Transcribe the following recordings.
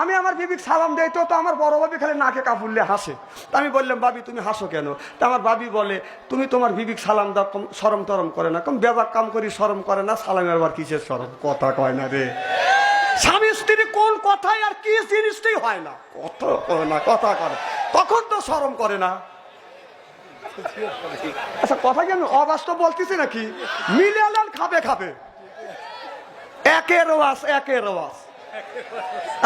আমি আমার বিবিক সালাম দেই, তো তো আমার বড় বাবি খালি নাকে কাপুরলে হাসে। তা আমি বললাম বাবি তুমি হাসো কেন? তা আমার বাবি বলে, তুমি তোমার বিবিক সালাম দাও, কম সরম তরম করে না। কম বেবাক কাম করি সরম করে না। সালামের আবার কিসের সরম কথা কয় না রে। স্বামী স্ত্রী কোন কথাই আর কি জিনিসটাই হয় না। কথা করে না, কথা করে তখন তো সরম করে না। আচ্ছা কথা কি আমি অবাস্তব বলতেছি নাকি? মিলিয়ান খাবে খাবে। একের ওয়াস একের ওয়াস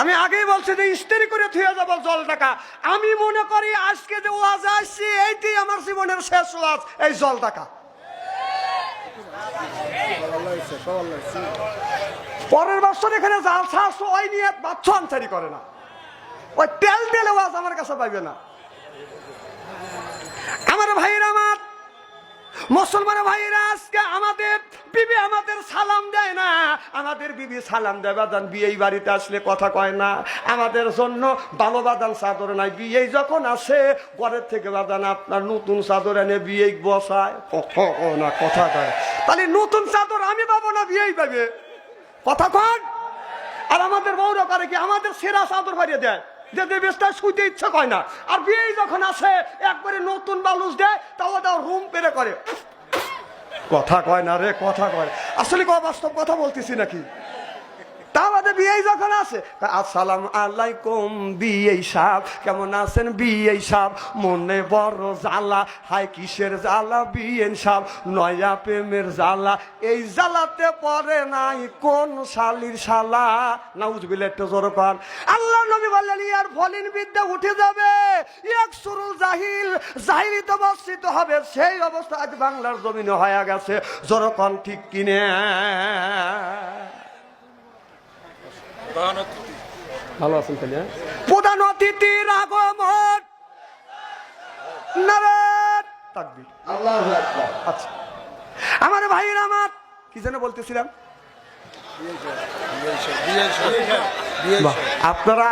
আমি আগেই বলছি যে ইস্তেরি করে থুয়ে যাব জল টাকা আমি মনে করি আজকে যে ওয়াজ আসছি এইটি আমার জীবনের শেষ ওয়াজ, এই জল টাকা পরের বছর এখানে জালসা ওই নিয়ে বাচ্চা আনসারি করে না। ওই তেল তেলে ওয়াজ আমার কাছে পাইবে না। আমার ভাইরা আমার মুসলমান ভাইরা আজকে আমাদের বিবি আমাদের সালাম দেয় না। আমাদের বিবি সালাম দেয়, বাদান বিয়ে বাড়িতে আসলে কথা কয় না। আমাদের জন্য ভালো বাদান চাদর নাই। বিয়ে যখন আসে, ঘরের থেকে বাদান আপনার নতুন চাদর এনে বিয়ে বসায়। না, কথা কয়। তাহলে নতুন চাদর আমি পাবো না, বিয়েই পাবে? কথা কন। আর আমাদের বউরা করে কি? আমাদের সেরা চাদর বাড়িয়ে দেয়। যে দেবেশটা শুইতে ইচ্ছা করে না। আর বিয়ে যখন আসে, একবারে নতুন বালুস দেয়, তাও তাও রুম পেরে করে। কথা কয় না রে কথা কয়। আসলে কয় বাস্তব কথা বলতেছি নাকি? তা আমাদের বিয়ে যখন আছে আসসালাম আলাইকুম, বিয়ে সাহ কেমন আছেন? বিয়ে সাহ মনে বড় জ্বালা। হাই, কিসের জ্বালা? বিয়ে সাহ নয়া প্রেমের জ্বালা। এই জ্বালাতে পরে নাই কোন শালির শালা। না উজবিল একটু জোর পান আল্লাহ নবী বললেন, ইয়ার ফলিন বিদ্যা উঠে যাবে। এক সুরুল জাহিল, জাহিলিত বর্ষিত হবে। সেই অবস্থা আজ বাংলার জমিনে হয়ে গেছে। জোরকন ঠিক কিনে? ভালো আছেন তাহলে প্রধান অতিথির আগমন আচ্ছা। আমার ভাইয়ের আমার কি যেন বলতেছিলাম? আপনারা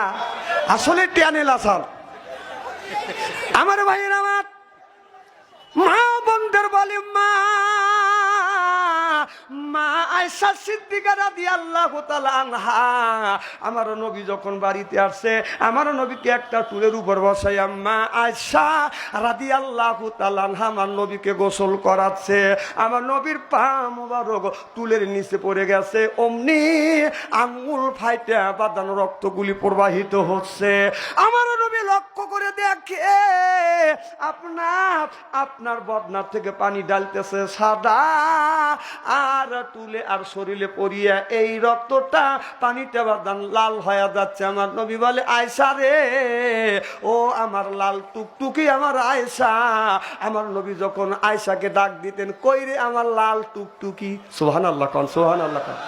আসলে টেনেল আসাল আমার ভাইয়ের আমার মা বন্ধের বলে মা মা আয়সা সিদ্দিকা রাদি আল্লাহ আনহা। আমার নবী যখন বাড়িতে আসছে আমার নবীকে একটা টুলের উপর বসাই মা আয়সা রাদি আল্লাহ আনহা আমার নবীকে গোসল করাচ্ছে। আমার নবীর পা মোবারক টুলের নিচে পড়ে গেছে। অমনি আঙ্গুল ফাইটে বাদানো রক্তগুলি প্রবাহিত হচ্ছে। আমার নবী লক্ষ্য করে দেখে আপনার আপনার বদনার থেকে পানি ডালতেছে সাদা, আর তুলে আর শরীরে পড়িয়া এই রক্তটা পানিতে বাদান লাল হয়ে যাচ্ছে। আমার নবী বলে আয়সা রে, ও আমার লাল টুকটুকি আমার আয়সা আমার নবী যখন আয়সাকে ডাক দিতেন, কই রে আমার লাল টুকটুকি? সোহান আল্লাহ কন সোহান আল্লাহ কন।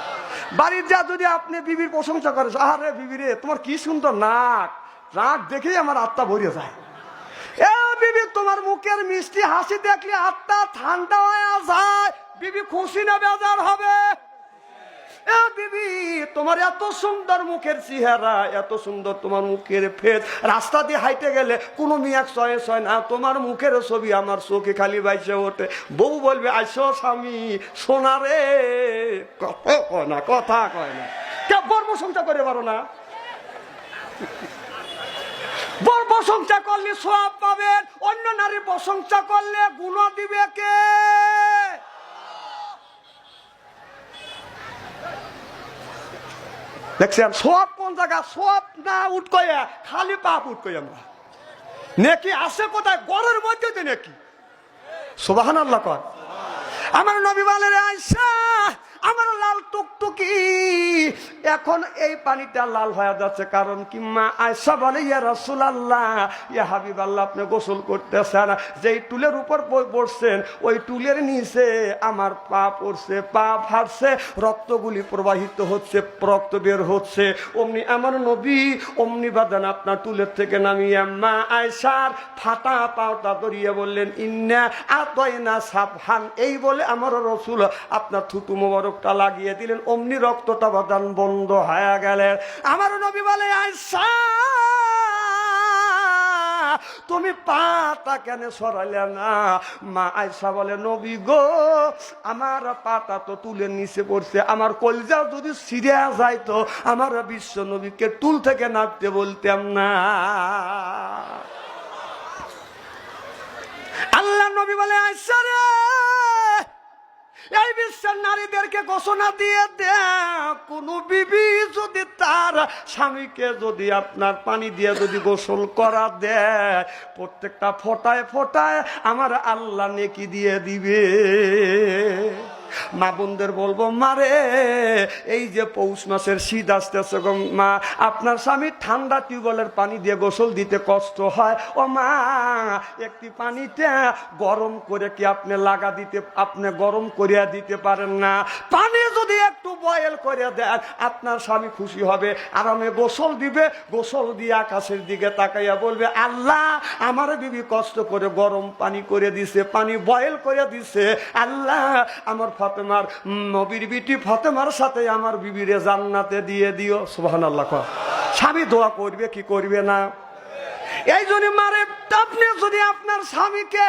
বাড়ির যা যদি আপনি বিবির প্রশংসা করে আরে বিবি রে, তোমার কি সুন্দর নাক? নাক দেখেই আমার আত্মা ভরিয়ে যায়। এ বিবি, তোমার মুখের মিষ্টি হাসি দেখলে আত্মা ঠান্ডা হয়ে যায়। বিবি, খুশি না বেজার হবে? এ তোমার এত সুন্দর মুখের চেহারা, এত সুন্দর তোমার মুখের ফেস রাস্তা দিয়ে হাইটে গেলে কোনো মিয়াক সয়ে সয় না, তোমার মুখের ছবি আমার চোখে খালি বাইসে ওঠে। বউ বলবে, আইসো স্বামী, সোনা রে। কথা কয় না, কথা কয় না। কে বর প্রশংসা করে পারো না? প্রশংসা করলে সব পাবেন, অন্য নারী প্রশংসা করলে গুণ দিবে কে? দেখছেন সব কোন জায়গা? সব না উঠ কইয়া খালি পাপ উঠ কই আমরা। নেকি আছে কোথায়? গড়ের মধ্যে তো নেকি। সুবাহান আল্লাহ কর আমার নবী বলে রে আয়সা আমার লাল টুকটুকি। এখন এই পানিটা লাল হয়ে যাচ্ছে, কারণ কি মা আয়সা বলে, ইয়া রসুল আল্লাহ ইয়া হাবিব আল্লাহ আপনি গোসল করতেছেন, যেই টুলের উপর পড়ছেন ওই টুলের নিচে আমার পা পড়ছে, পা ফাটছে, রক্তগুলি প্রবাহিত হচ্ছে, রক্ত বের হচ্ছে। অমনি আমার নবী, অমনি বাদান আপনার টুলের থেকে নামিয়ে মা আয়সার ফাটা পাওটা ধরিয়ে বললেন, ইন্না আতয়না সাবহান। এই বলে আমার রসুল আপনার থুতু মোবারকটা লাগিয়ে দিলেন, অমনি রক্তটা বাদান বন্ধ হয়ে গেলেন আমার নবী বলে, আয়সা, তুমি পাটা কেন সরাইলে না? মা আয়সা বলে, নবী গো, আমার পাটা তো তুলে নিচে পড়ছে। আমার কলজা যদি সিরিয়া যায় তো আমার বিশ্ব নবীকে টুল থেকে নামতে বলতাম না। আল্লাহ নবী বলে, আয়সা রে এই বিশ্বের নারীদেরকে ঘোষণা দিয়ে দে কোন বিবি যদি তার স্বামীকে যদি আপনার পানি দিয়ে যদি গোসল করা দেয়, প্রত্যেকটা ফোটায় ফোটায় আমার আল্লাহ নেকি দিয়ে দিবে। মা বোনদের বলব মারে এই যে পৌষ মাসের শীত আসতেছে গো মা, আপনার স্বামী ঠান্ডা টিউবওয়েলের পানি দিয়ে গোসল দিতে কষ্ট হয়। ও মা, একটি পানিতে গরম করে কি আপনি লাগা দিতে, আপনি গরম করিয়া দিতে পারেন না? পানি যদি একটু বয়েল করে দেন, আপনার স্বামী খুশি হবে। আরামে গোসল দিবে, গোসল দিয়ে আকাশের দিকে তাকাইয়া বলবে, আল্লাহ, আমার বিবি কষ্ট করে গরম পানি করে দিছে, পানি বয়েল করে দিছে। আল্লাহ, আমার ফাতেমার নবীর বিটি ফাতেমার সাথে আমার বিবিরে জান্নাতে দিয়ে দিও। সুবাহান আল্লাহ স্বামী দোয়া করবে, কি করবে না? এই জন্য মারে, আপনি যদি আপনার স্বামীকে